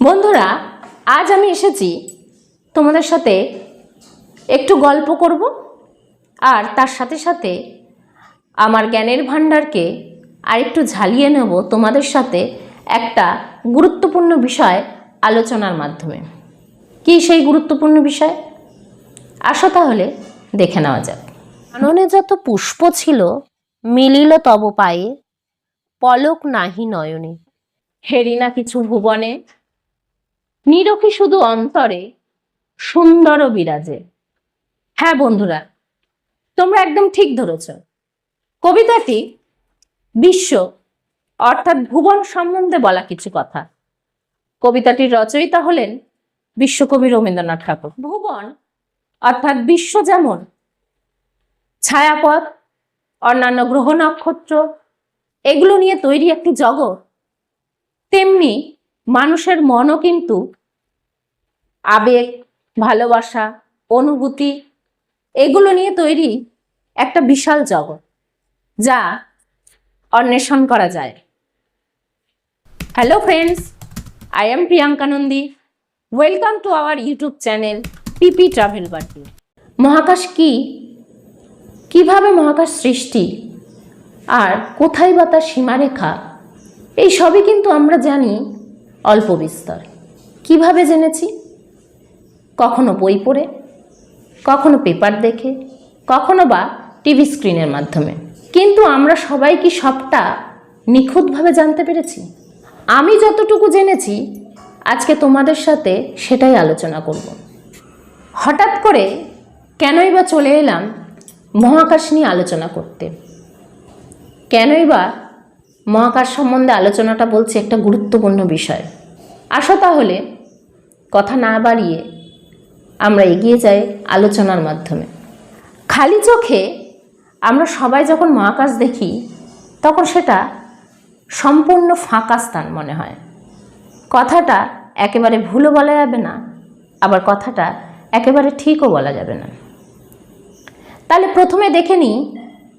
বন্ধুরা, আজ আমি এসেছি তোমাদের সাথে একটু গল্প করব আর তার সাথে সাথে আমার জ্ঞানের ভাণ্ডারকে আরেকটু ঝালিয়ে নেব তোমাদের সাথে একটা গুরুত্বপূর্ণ বিষয় আলোচনার মাধ্যমে। কি সেই গুরুত্বপূর্ণ বিষয়? আসো তাহলে, দেখে নেওয়া যাক। কাননে যত পুষ্প ছিল, মিলিল তব পায়ে, পলক নাহি নয়নে। হেরি না কিছু ভুবনে নিরখি শুধু অন্তরে, সুন্দর বিরাজে। হ্যাঁ বন্ধুরা, তোমরা একদম ঠিক ধরেছ। কবিতাটি বিশ্ব, অর্থাৎ ভুবন সম্বন্ধে বলা কিছু কথা। কবিতাটির রচয়িতা হলেন বিশ্বকবি রবীন্দ্রনাথ ঠাকুর। ভুবন, অর্থাৎ বিশ্ব যেমন, ছায়াপথ, অন্যান্য গ্রহ নক্ষত্র, এগুলো নিয়ে তৈরি একটি জগৎ, তেমনি মানুষের মনও কিন্তু আবেগ, ভালোবাসা, অনুভূতি, এগুলো নিয়ে তৈরি একটা বিশাল জগৎ যা অন্বেষণ করা যায়। Hello friends I am Priyanka Nandi welcome to our YouTube channel PP travel বার্টি মহাকাশ কি? কীভাবে মহাকাশ সৃষ্টি? আর কোথায় বা তার সীমারেখা? এই সবই কিন্তু আমরা জানি অল্প বিস্তর। কীভাবে জেনেছি? কখনো বই পড়ে, কখনো পেপার দেখে, কখনো বা টিভি স্ক্রিনের মাধ্যমে। কিন্তু আমরা সবাই কি সবটা নিখুঁতভাবে জানতে পেরেছি? আমি যতটুকু জেনেছি, আজকে তোমাদের সাথে সেটাই আলোচনা করব। হঠাৎ করে কেনই বা চলে এলাম মহাকাশ নিয়ে আলোচনা করতে? কেনই বা মহাকাশ সম্বন্ধে আলোচনাটা বলছে একটা গুরুত্বপূর্ণ বিষয়। আসো তাহলে, কথা না বাড়িয়ে আমরা এগিয়ে যাই আলোচনার মাধ্যমে। খালি চোখে আমরা সবাই যখন মহাকাশ দেখি, তখন সেটা সম্পূর্ণ ফাঁকা স্থান মনে হয়। কথাটা একেবারে ভুলও বলা যাবে না, আবার কথাটা একেবারে ঠিকও বলা যাবে না। তাহলে প্রথমে দেখে নিই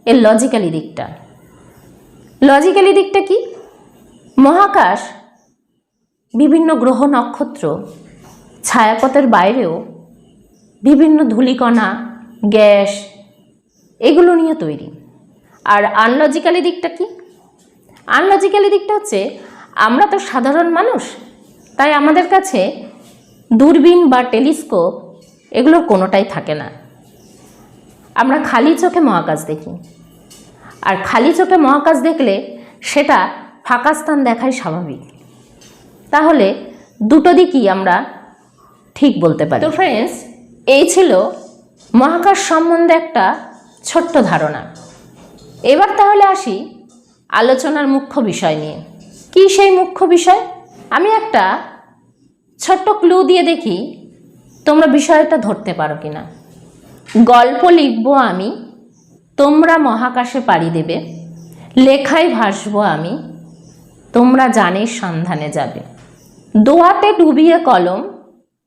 এর লজিক্যালি দিকটা। লজিক্যালি দিকটা কি? মহাকাশ, বিভিন্ন গ্রহ নক্ষত্র, ছায়াপথের বাইরেও বিভিন্ন ধূলিকণা, গ্যাস, এগুলো নিয়ে তৈরি। আর আনলজিক্যালি দিকটা কি? আনলজিক্যালি দিকটা হচ্ছে, আমরা তো সাধারণ মানুষ, তাই আমাদের কাছে দূরবীন বা টেলিস্কোপ এগুলোর কোনোটাই থাকে না। আমরা খালি চোখে মহাকাশ দেখি। আর খালি চোখে মহাকাশ দেখলে সেটা ফাঁকা স্থান দেখাই স্বাভাবিক। তাহলে দুটো দিকই আমরা ঠিক বলতে পারি। তো ফ্রেন্ডস এই ছিল মহাকাশ সম্বন্ধে একটা ছোট্ট ধারণা। এবার তাহলে আসি আলোচনার মুখ্য বিষয় নিয়ে। কি সেই মুখ্য বিষয়? আমি একটা ছোট্ট ক্লু দিয়ে দেখি তোমরা বিষয়টা ধরতে পারো কি না গল্প লিখব আমি তোমরা মহাকাশে পাড়ি দেবে। লেখায় ভাসব আমি। তোমরা জানের সন্ধানে যাবে। দোয়াতে ডুবিয়ে কলম।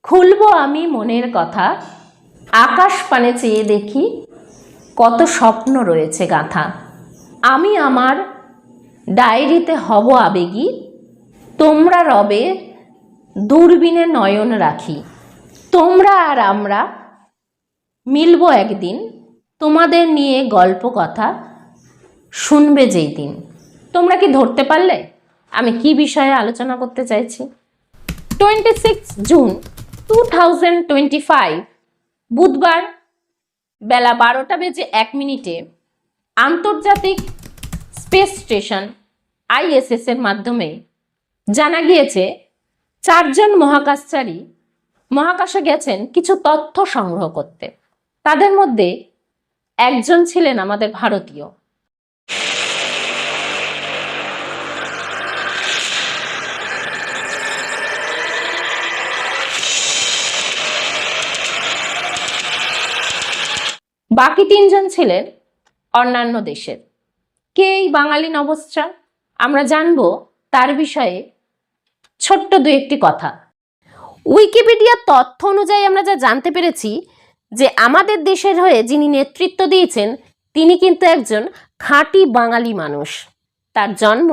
খুলব আমি মনের কথা। আকাশ পানে চেয়ে দেখি কত স্বপ্ন রয়েছে গাথা। আমি আমার ডায়েরিতে হব আবেগী। তোমরা রবে দূরবীনে নয়ন রাখি। তোমরা আর আমরা মিলব একদিন। তোমাদের নিয়ে গল্প কথা শুনবে যেই দিন। তোমরা কি ধরতে পারলে? আমি কি বিষয়ে আলোচনা করতে চাইছি? Twenty six June two thousand twenty five বুধবার বেলা বারোটা বেজে এক মিনিটে আন্তর্জাতিক স্পেস স্টেশন আইএসএস এর মাধ্যমে জানা গিয়েছে চারজন মহাকাশচারী মহাকাশে গেছেন কিছু তথ্য সংগ্রহ করতে। তাদের মধ্যে একজন ছিলেন আমাদের ভারতীয়। বাকি তিনজন ছিলেন অন্যান্য দেশের। কে এই বাঙালি নবস্ত্রা আমরা জানব তার বিষয়ে ছোট্ট দু একটি কথা। উইকিপিডিয়ার তথ্য অনুযায়ী আমরা যা জানতে পেরেছি যে আমাদের দেশের হয়ে যিনি নেতৃত্ব দিয়েছেন, তিনি কিন্তু একজন খাঁটি বাঙালি মানুষ। তার জন্ম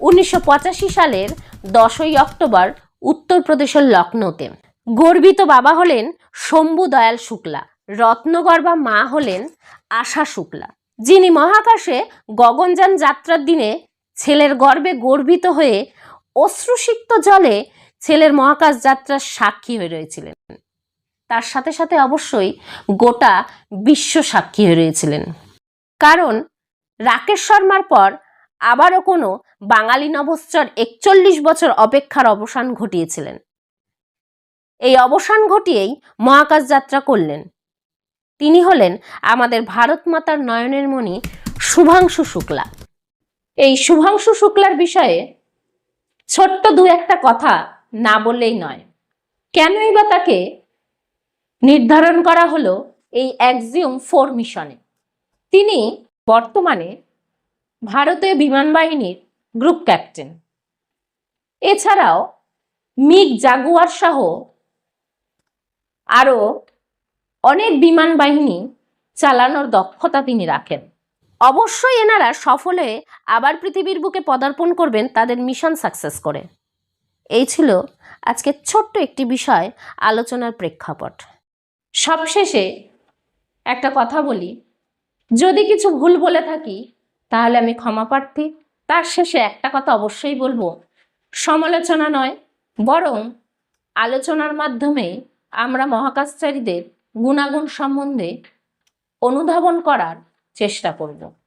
উনিশশো পঁচাশি সালের দশই অক্টোবর উত্তরপ্রদেশের লখনৌতে গর্বিত বাবা হলেন শম্ভু দয়াল শুক্লা রত্নগর্বা মা হলেন আশা শুক্লা। যিনি মহাকাশে গগনযান যাত্রার দিনে ছেলের গর্বে গর্বিত হয়ে অশ্রুসিক্ত জলে ছেলের মহাকাশ যাত্রার সাক্ষী হয়ে রয়েছিলেন। তার সাথে সাথে অবশ্যই গোটা বিশ্ব সাক্ষী হয়ে রয়েছিলেন। কারণ রাকেশ শর্মার পর আবারও কোনো বাঙালি নভশ্চর একচল্লিশ বছর অপেক্ষার অবসান ঘটিয়েছিলেন। এই অবসান ঘটিয়েই মহাকাশ যাত্রা করলেন। তিনি হলেন আমাদের ভারত মাতার নয়নের মণি শুভাংশু শুক্লা। এই শুভাংশু শুক্লার বিষয়ে ছোট্ট দু একটা কথা না বললেই নয়। কেনই বা তাকে নির্ধারণ করা হলো এই অ্যাক্সিওম ফোর মিশনে তিনি বর্তমানে ভারতীয় বিমান বাহিনীর গ্রুপ ক্যাপ্টেন এছাড়াও মিগ জাগুয়ার সহ আরও অনেক বিমান বাহিনী চালানোর দক্ষতা তিনি রাখেন। অবশ্যই এনারা সফলে আবার পৃথিবীর বুকে পদার্পণ করবেন তাদের মিশন সাকসেস করে। এই ছিল আজকে ছোট্ট একটি বিষয়, আলোচনার প্রেক্ষাপট। সবশেষে একটা কথা বলি। যদি কিছু ভুল বলে থাকি, তাহলে আমি ক্ষমা প্রার্থী। তার শেষে একটা কথা অবশ্যই বলব। সমালোচনা নয়, বরং আলোচনার মাধ্যমে আমরা মহাকাশচারীদের গুণাগুণ সম্বন্ধে অনুধাবন করার চেষ্টা করব।